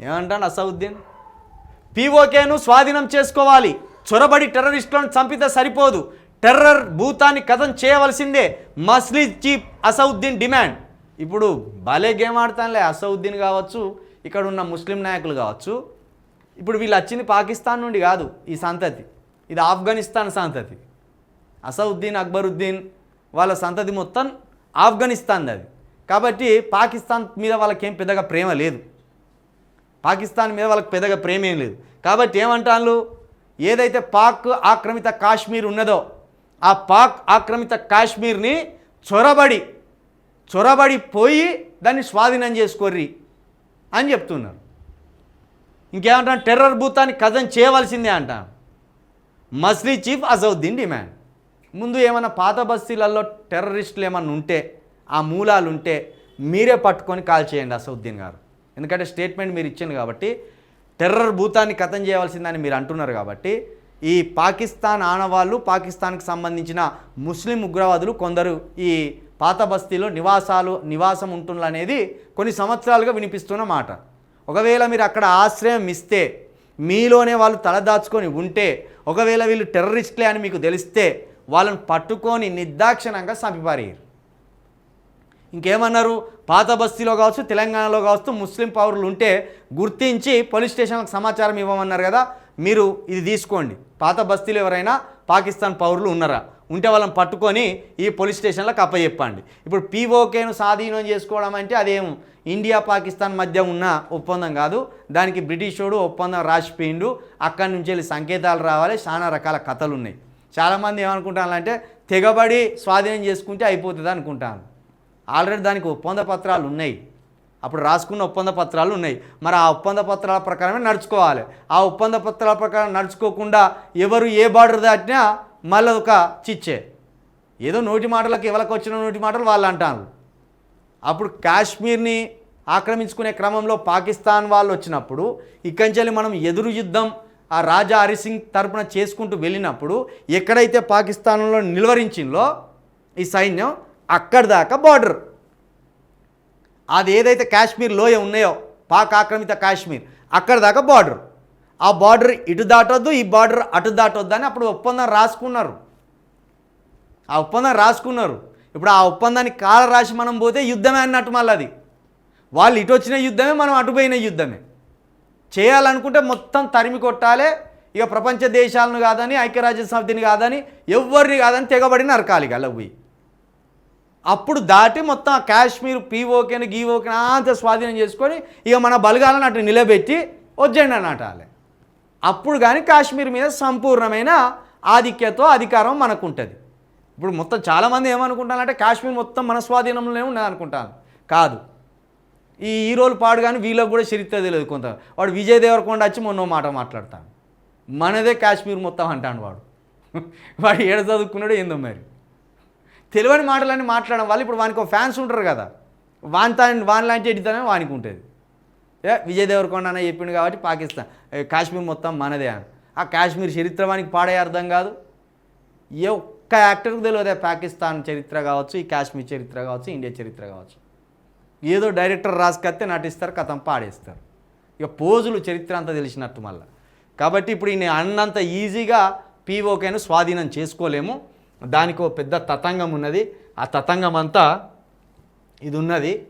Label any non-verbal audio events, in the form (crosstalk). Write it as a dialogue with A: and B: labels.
A: ఏమంటాడు అసౌద్దీన్? పీఓకేను స్వాధీనం చేసుకోవాలి. చొరబడి టెర్రరిస్టులను చంపితే సరిపోదు. టెర్రర్ భూతాన్ని కథం చేయవలసిందే మస్లీద్ చీఫ్ అసౌద్దీన్ డిమాండ్. ఇప్పుడు భలే గేమ్ ఆడతానులే అసౌద్దీన్ కావచ్చు ఇక్కడ ఉన్న ముస్లిం నాయకులు కావచ్చు. ఇప్పుడు వీళ్ళు వచ్చింది పాకిస్తాన్ నుండి కాదు ఈ సంతతి. ఇది ఆఫ్ఘనిస్తాన్ సంతతి. అసౌద్దీన్ అక్బరుద్దీన్ వాళ్ళ సంతతి మొత్తం ఆఫ్ఘనిస్తాన్ అది. కాబట్టి పాకిస్తాన్ మీద వాళ్ళకేం పెద్దగా ప్రేమ లేదు. పాకిస్తాన్ మీద వాళ్ళకి పెద్దగా ప్రేమ ఏం లేదు. కాబట్టి ఏమంటాను ఏదైతే పాక్ ఆక్రమిత కాశ్మీర్ ఉన్నదో ఆ పాక్ ఆక్రమిత కాశ్మీర్ని చొరబడి చొరబడి పోయి దాన్ని స్వాధీనం చేసుకోర్రి అని చెప్తున్నారు. ఇంకేమంటాను టెర్రర్ భూతాన్ని కథం చేయవలసిందే అంటాను మస్లీ చీఫ్ అజౌద్దీన్ డిమాండ్. ముందు ఏమైనా పాత బస్తీలలో టెర్రరిస్టులు ఏమన్నా ఉంటే ఆ మూలాలు ఉంటే మీరే పట్టుకొని కాల్ చేయండి అసౌద్దీన్ గారు. ఎందుకంటే స్టేట్మెంట్ మీరు ఇచ్చింది కాబట్టి టెర్రర్ భూతాన్ని కథం చేయవలసిందని మీరు అంటున్నారు కాబట్టి ఈ పాకిస్తాన్ ఆనవాళ్ళు పాకిస్తాన్కి సంబంధించిన ముస్లిం ఉగ్రవాదులు కొందరు ఈ పాత బస్తీలో నివాసాలు నివాసం ఉంటుందనేది అనేది కొన్ని సంవత్సరాలుగా వినిపిస్తున్న మాట. ఒకవేళ మీరు అక్కడ ఆశ్రయం ఇస్తే మీలోనే వాళ్ళు తలదాచుకొని ఉంటే ఒకవేళ వీళ్ళు టెర్రరిస్ట్లే అని మీకు తెలిస్తే వాళ్ళని పట్టుకొని నిర్దాక్షిణంగా చంపిపారేయరు ఇంకేమన్నారు? పాత బస్తీలో కావచ్చు తెలంగాణలో కావచ్చు ముస్లిం పౌరులు ఉంటే గుర్తించి పోలీస్ స్టేషన్లకు సమాచారం ఇవ్వమన్నారు కదా? మీరు ఇది తీసుకోండి. పాత బస్తీలో ఎవరైనా పాకిస్తాన్ పౌరులు ఉన్నారా? ఉంటే వాళ్ళని పట్టుకొని ఈ పోలీస్ స్టేషన్లకు అప్పచెప్పండి ఇప్పుడు పీఓకేను స్వాధీనం చేసుకోవడం అంటే అదేం? ఇండియా పాకిస్తాన్ మధ్య ఉన్న ఒప్పందం కాదు. దానికి బ్రిటిషోడు ఒప్పందం రాసిపోయిండు. అక్కడి నుంచి వెళ్ళి సంకేతాలు రావాలి. చాలా రకాల కథలు ఉన్నాయి చాలామంది ఏమనుకుంటారంటే తెగబడి స్వాధీనం చేసుకుంటే అయిపోతుంది అనుకుంటాను ఆల్రెడీ దానికి ఒప్పంద పత్రాలు ఉన్నాయి. అప్పుడు రాసుకున్న ఒప్పంద పత్రాలు ఉన్నాయి. మరి ఆ ఒప్పంద పత్రాల ప్రకారమే నడుచుకోవాలి. ఆ ఒప్పంద పత్రాల ప్రకారం నడుచుకోకుండా ఎవరు ఏ బార్డర్ దాటినా మళ్ళీ ఒక చిచ్చే. ఏదో నోటి మాటలకు ఎవరికి వచ్చిన నోటి మాటలు వాళ్ళు అంటారు. అప్పుడు కాశ్మీర్ని ఆక్రమించుకునే క్రమంలో పాకిస్తాన్ వాళ్ళు వచ్చినప్పుడు ఇక్కడి నుంచి మనం ఎదురు యుద్ధం ఆ రాజా హరిసింగ్ తరపున చేసుకుంటూ వెళ్ళినప్పుడు ఎక్కడైతే పాకిస్తాన్లో నిలువరించిందో ఈ సైన్యం అక్కడి దాకా బార్డర్ అది ఏదైతే కాశ్మీర్ లోయ ఉన్నాయో పాక్ ఆక్రమిత కాశ్మీర్ అక్కడ దాకా బార్డర్ ఆ బార్డర్ ఇటు దాటొద్దు ఈ బార్డర్ అటు దాటొద్దు అని అప్పుడు ఒప్పందం రాసుకున్నారు. ఆ ఒప్పందం రాసుకున్నారు. ఇప్పుడు ఆ ఒప్పందాన్ని కాల రాసి మనం పోతే యుద్ధమే అన్నట్టు మళ్ళీ అది వాళ్ళు ఇటు వచ్చిన యుద్ధమే మనం అటుపోయిన యుద్ధమే. చేయాలనుకుంటే మొత్తం తరిమి కొట్టాలే. ఇక ప్రపంచ దేశాలను కాదని ఐక్యరాజ్య సమితిని కాదని ఎవరిని కాదని తెగబడి నరకాలి గల అప్పుడు దాటి మొత్తం ఆ కాశ్మీర్ పీఓకేని గీఓకేని అంత స్వాధీనం చేసుకొని ఇక మన బలగాలను అటు నిలబెట్టి వద్దండి నాటాలి. అప్పుడు కానీ కాశ్మీర్ మీద సంపూర్ణమైన ఆధిక్యతో అధికారం మనకు ఉంటుంది ఇప్పుడు మొత్తం చాలామంది ఏమనుకుంటారంటే కాశ్మీర్ మొత్తం మన స్వాధీనంలోనే ఉన్నది అనుకుంటాను కాదు. ఈ హీరోలు పాడు కానీ వీళ్ళకి కూడా చరిత్ర తెలియదు కొంత. వాడు విజయ్ దేవరకొండ వచ్చి మొన్న మాట మాట్లాడతాను మనదే కాశ్మీర్ మొత్తం అంటాడు వాడు. (laughs) వాడు ఏడ చదువుకున్నాడు ఏందో మరి. తెలియని మాటలన్నీ మాట్లాడడం వల్ల ఇప్పుడు వానికి ఒక ఫ్యాన్స్ ఉంటారు కదా. వాని తా వాన్ లాంటి ఎడితేనే వానికి ఉంటుంది. ఏ విజయ్ దేవరకొండ అన్న చెప్పిండు కాబట్టి పాకిస్తాన్ కాశ్మీర్ మొత్తం మనదే అని. ఆ కాశ్మీర్ చరిత్ర వానికి పాడే అర్థం కాదు. ఏ ఒక్క యాక్టర్కి తెలియదు పాకిస్తాన్ చరిత్ర కావచ్చు ఈ కాశ్మీర్ చరిత్ర కావచ్చు ఇండియా చరిత్ర కావచ్చు. ఏదో డైరెక్టర్ రాసుకత్తే నటిస్తారు కథం పాడేస్తారు. ఇక పోజులు చరిత్ర అంతా తెలిసినట్టు మళ్ళీ. కాబట్టి ఇప్పుడు ఈయన అన్నంత ఈజీగా పీఓకేను స్వాధీనం చేసుకోలేము. దానికి ఒక పెద్ద తతంగం ఉన్నది. ఆ తతంగం అంతా ఇది ఉన్నది